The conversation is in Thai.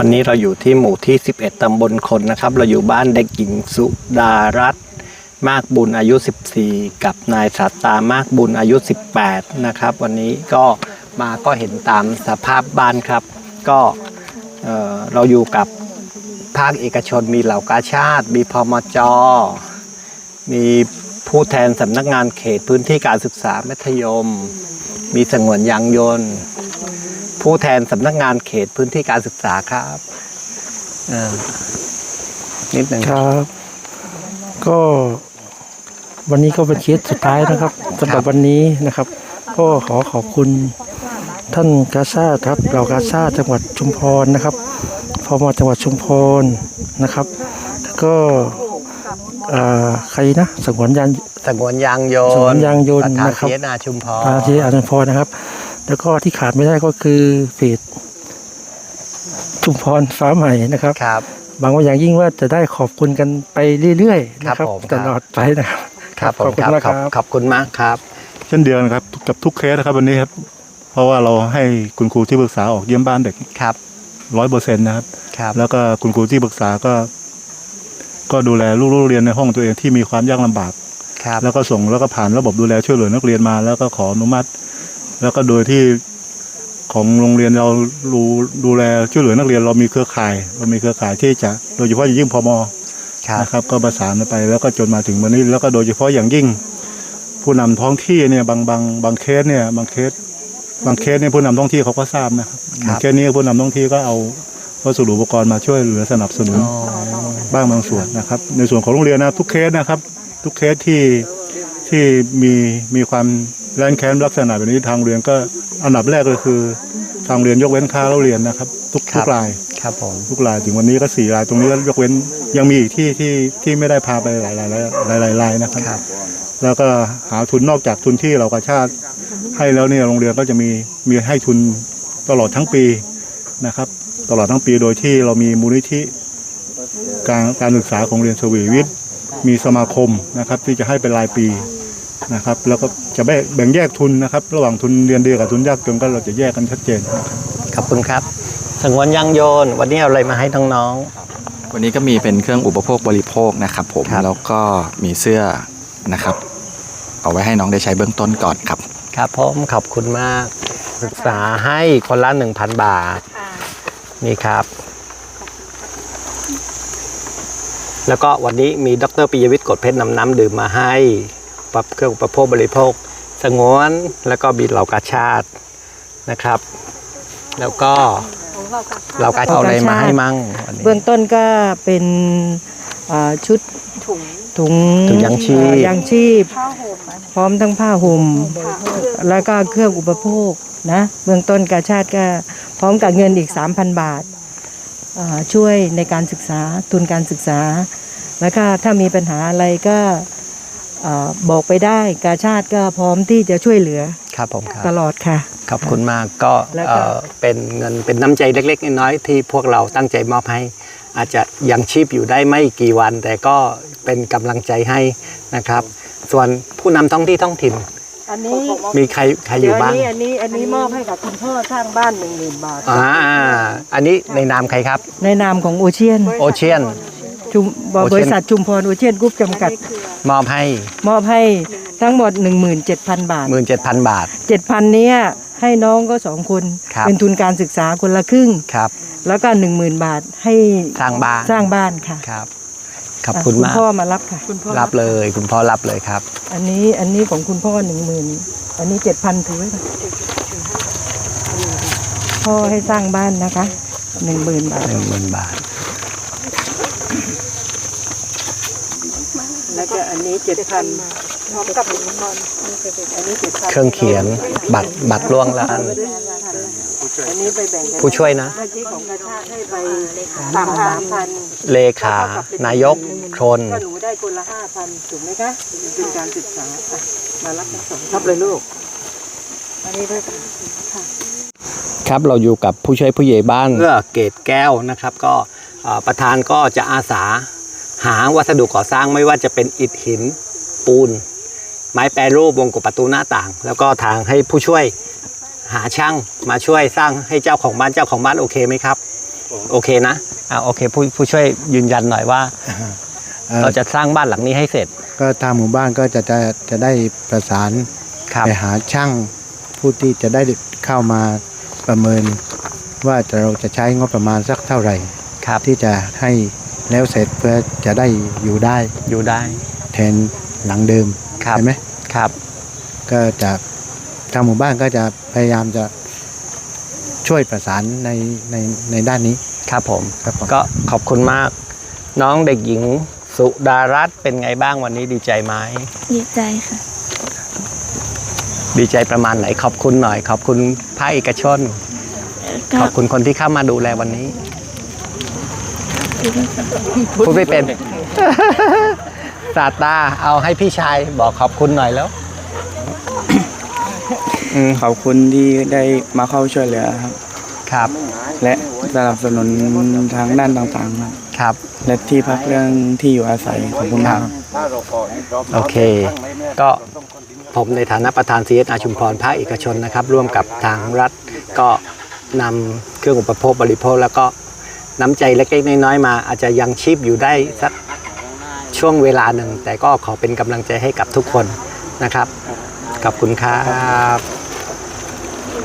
วันนี้เราอยู่ที่หมู่ที่ 11 ตำบลคนนะครับ เราอยู่บ้านเด็กหญิงสุดารัตน์มากบุญอายุ 14 กับนายสาตามากบุญอายุ 18 นะครับ วันนี้ก็มาก็เห็นตามสภาพบ้านครับ ก็เเราอยู่กับภาคเอกชนมีเหล่ากาชาติ มีพมจ มีผู้แทนสำนักงานเขตพื้นที่การศึกษามัธยม มีสงวนยางยนต์ ผู้แทนสำนักงานเขตพื้นที่การศึกษาครับเอ่อนิดหนึ่งครับ ก็วันนี้ก็เป็นเคสสุดท้ายนะครับสำหรับวันนี้นะครับ ก็ขอขอบคุณท่านกาซาดครับเรากาซาดจังหวัดชุมพรนะครับพมจังหวัดชุมพรนะครับแล้วก็อ่าใครนะสงวนยานสงวนยางยสงวนนต์ยางยนต์ประธานนะครับ เทียนาชุมพรอาทีอานันพรนะครับ แล้วก็ที่ขาดไม่ได้ก็คือเพจชุมพรฟ้าใหม่นะครับ ครับหวังว่าอย่างยิ่งว่าจะได้ขอบคุณกันไปเรื่อยๆนะคครัรับบผมตลอดไปนะครับ ครับผขอมบคุณครับมากขคอบรับ ขอบคุณมากครับ เช่นเดียวกันครับกับทุกเคสนะครับวันนี้ครับ เพราะว่าเราให้คุณครูที่ปรึกษาออกเยี่ยมบ้านเด็กครับ ร้อยเปอร์เซ็นต์นะครับ ครับ แล้วก็คุณครูที่ปรึกษาก็ ก็ดูแลลูกๆเรียนในห้องตัวเองที่มีความยากลำบาก ครับ แล้วก็ส่งแล้วก็ผ่านระบบดูแลช่วยเหลือนักเรียนมา แล้วก็ขออนุมัติ แล้วก็โดยที่ของโรงเรียนเราดูดูแลช่วยเหลือนักเรียนเรามีเครือข่าย เรามีเครือข่ายที่จะโดยเฉพาะอย่างยิ่งพมครับนะครับก็ประสานไปแล้วก็จนมาถึงวันนี้ แล้วก็โดยเฉพาะอย่างยิ่ง ผู้นำท้องที่เนี่ยบางบางบางเคสเนี่ยบางเคสบางเคสเนี่ยผู้นำท้องที่เขาก็ทราบนะครับบางเคสนี้ผู้นำท้องที่ก็เอาวัสดุอุปกรณ์มาช่วยเหลือสนับสนุนบ้างบางส่วนนะครับ ในส่วนของโรงเรียนนะทุกเคสนะครับ ทุกเคสที่ที่มีมีความ แรงแค้นลักษณะแบบนี้ทางโรงเรียนก็อันดับแรกก็คือ ทางโรงเรียนยกเว้นค่าเล่าเรียนนะครับ ทุกครัทุบกรายครับผมทุกรายถึงวันนี้ก็สี่รายตรงนี้ก็ยกเว้นยังมีอีกที่ที่ที่ไม่ได้พาไปหลายหลายหลายหลายรายนะครับครับ แล้วก็หาทุนนอกจากทุนที่เรากระชาติให้แล้วเนี่ยโรงเรียนก็จะมีมีให้ทุนตลอดทั้งปีนะครับ ตลอดทั้งปีโดยที่เรามีมูลนิธิการการศึกษาของเรียนสวีวิทย์มีสมาคมนะครับ ที่จะให้เป็นรายปี นะครับ แล้วก็จะแบ่งแบ่งแยกทุนนะครับ ระหว่างทุนเรียนดีกับทุนยากจนก็เราจะแยกกันชัดเจนนะครับขอบคุณครับสงวนยางยนต์วันนี้เอาอะไรมาให้น้องวันนี้ก็มีเป็นเครื่องอุปโภคบริโภคนะครับ ผมครับแล้วก็มีเสื้อนะครับ เอาไว้ให้น้องได้ใช้เบื้องต้นก่อนครับๆครับผมขอบคุณมากศึกษาให้คนละ1,000 บาท นี่ครับ แล้วก็วันนี้มีดรปิยวิทย์กดเพชรนำน้ำดื่มมาให้ ปรับเครื่องอุปโภคบริโภค สงวนแล้วก็มีเหล่ากาชาตินะครับ แล้วก็เหล่ากาชาติเอาอะไรมาให้มั่งวันนี้ เบื้องต้นก็เป็นเอ่อชุดถุงถุงถุงยางชีพ เอ่อยางชีพพร้อมทั้งผ้าห่มแล้วก็เครื่องอุปโภคนะเบื้องต้นกาชาติก็พร้อมกับเงินอีก 3,000 บาทเอ่อช่วยในการศึกษาทุนการศึกษา แล้วก็ถ้ามีปัญหาอะไรก็ เอ่อบอกไปได้กาชาติก็พร้อมที่จะช่วยเหลือครับผมครับตลอดค่ะ ขอบคุณมากก็แล้วก็ เอ่อเป็นเงินเป็นน้ำใจเล็ก ๆ น้อยๆที่พวกเราตั้งใจมอบให้ อาจจะยังชีพอยู่ได้ไม่กี่วัน แต่ก็เป็นกำลังใจให้นะครับ ส่วนผู้นำท้องที่ท้องถิ่นอันนี้มีใครใครอยู่บ้างอันนี้อันนี้อันนี้มอบให้กับคุณพ่อสร้างบ้านหนึ่งหมื่นบาท อ่าอันนี้ในนามใครครับ ในนามของโอเชียน โอเชียน ชุมโอเชียนบริษัทชุมพรโอเชียนกรุ๊ปจำกัด มอบให้มอบให้ทั้งหมด 17,000 บาท 17,000 บาท 7,000เนี้ยให้น้องก็สองคนครับเป็นทุนการศึกษาคนละครึ่งครับ แล้วก็ 10,000 บาทให้สร้างบ้านสร้างบ้านค่ะครับขอบคุณมากพ่อมารับค่ะคุณพ่อรับเลย คุณพ่อรับเลยครับ อันนี้อันนี้ของคุณพ่อ10,000อันนี้7,000ถือไว้ก่อนพ่อให้สร้างบ้านนะคะ10,000บาท10,000บาท แล้วก็อันนี้7,000พร้อมกับอันนี้7,000เครื่องเขียนบัตรบัตรล่วงละอันอันนี้ไปแบ่งกันผู้ช่วยนะ เมื่อกี้ของกระชากให้ไปสามสามพันเลขา นายกชน ก็หนูได้คนละห้าพันถูกไหมคะเป็นการศึกษาอะมารับทั้งสองรับเลยลูก อันนี้ด้วยค่ะ ครับเราอยู่กับผู้ช่วยผู้ใหญ่บ้านเพื่อเกตแก้วนะครับ ก็เอ่อ ประธานก็จะอาสาหาวัสดุก่อสร้างไม่ว่าจะเป็นอิฐหินปูน ไม้แปรรูปวงกบประตูหน้าต่าง แล้วก็ทางให้ผู้ช่วยหาช่างมาช่วยสร้างให้เจ้าของบ้านเจ้าของบ้านโอเคไหมครับ โอเคนะอ่าโอเคผู้ผู้ช่วยยืนยันหน่อยว่าเอ่อเราจะสร้างบ้านหลังนี้ให้เสร็จ ก็ทางหมู่บ้านก็จะจะจะได้ประสานครับไปหาช่างผู้ที่จะได้เข้ามาประเมิน ว่าจะเราจะใช้งบประมาณสักเท่าไหร่ ครับที่จะให้แล้วเสร็จเพื่อจะได้อยู่ได้อยู่ได้แทนหลังเดิมครับ ใช่ไหมครับ ก็จะทางหมู่บ้านก็จะพยายามจะช่วยประสานในในในด้านนี้ครับผม ครับผมก็ขอบคุณมาก น้องเด็กหญิงสุดารัตน์เป็นไงบ้างวันนี้ดีใจไหมดีใจค่ะ ดีใจประมาณไหนขอบคุณหน่อย ขอบคุณภาคเอกชนก็ขอบคุณคนที่เข้ามาดูแลวันนี้ พูดไม่เป็นสาตาเอาให้พี่ชายบอกขอบคุณหน่อยแล้ว อืมขอบคุณที่ได้มาเข้าช่วยเหลือครับ ครับ และสนับสนุนทางด้านต่างๆครับครับ และที่พักเรื่องที่อยู่อาศัยขอบคุณมากครับ โอเค ก็ผมในฐานะประธาน CSR ชุมพรภาคเอกชนนะครับ ร่วมกับทางรัฐก็นำเครื่องอุปโภคบริโภคแล้วก็ น้ำใจเล็กๆน้อยๆมา อาจจะยังชีพอยู่ได้สักช่วงเวลาหนึ่ง แต่ก็ขอเป็นกำลังใจให้กับทุกคนนะครับ ขอบคุณครับ